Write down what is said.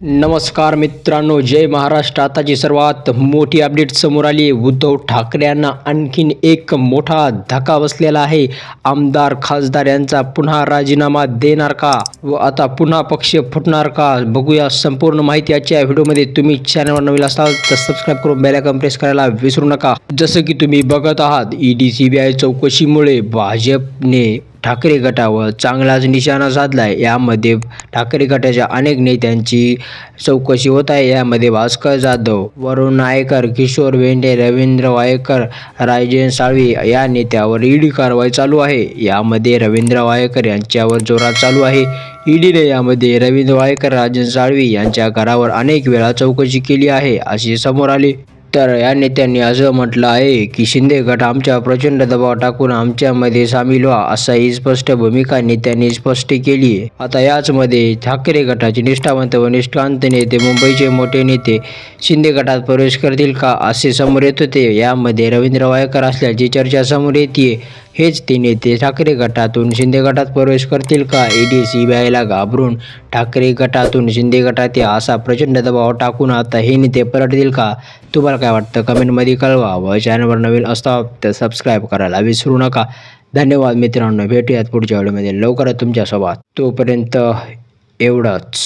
नमस्कार मित्रांनो जय महाराष्ट्र. आताची सर्वात मोठी अपडेट समोर आली उद्धव ठाकरे यांना आणखीन एक मोठा धक्का बसलेला आहे. आमदार खासदार यांचा पुन्हा राजीनामा देणार का? व आता पुन्हा पक्ष फुटणार का? बघूया संपूर्ण माहिती आजच्या व्हिडिओमध्ये. तुम्ही चॅनलवर नवीन असाल तर सबस्क्राईब करून बेलायकन प्रेस करायला विसरू नका. जसं की तुम्ही बघत आहात ईडी सीबीआय चौकशीमुळे भाजपने ठाकरे गटावर चांगलाच निशाणा साधला आहे यामध्ये ठाकरे गटाच्या अनेक नेत्यांची चौकशी होत आहे. यामध्ये भास्कर जाधव वरुण नायकर किशोर वेंडे रवींद्र वायकर रायजन साळवी या नेत्यावर ईडी कारवाई चालू आहे. यामध्ये रवींद्र वायकर यांच्यावर जोरात चालू आहे. ईडीने यामध्ये रवींद्र वायकर राजन साळवी यांच्या घरावर अनेक वेळा चौकशी केली आहे असे समोर आले. तर या नेत्यांनी असं म्हटलं आहे की शिंदे गट आमच्या प्रचंड दबाव टाकून आमच्यामध्ये सामील व्हा असाही स्पष्ट भूमिका नेत्यांनी स्पष्ट केली आहे. आता याचमध्ये ठाकरे गटाचे निष्ठावंत व निष्ठांत नेते मुंबईचे मोठे नेते शिंदे गटात प्रवेश करतील का असे समोर येत होते. यामध्ये रवींद्र वायकर असल्याची चर्चा समोर येते हेच ते नेते ठाकरे गटातून शिंदे गटात प्रवेश करतील का? ईडी सीबीआयला घाबरून ठाकरे गटातून शिंदे गटात या असा प्रचंड दबाव टाकून आता हे नेते पलटतील का? तुम्हाला काय वाटतं? कमेंटमध्ये कळवा व चॅनलवर नवीन असता तर सबस्क्राईब करायला विसरू नका. धन्यवाद मित्रांनो. भेटूयात पुढच्या वेळेमध्ये लवकरच तुमच्यासोबत. तोपर्यंत एवढंच.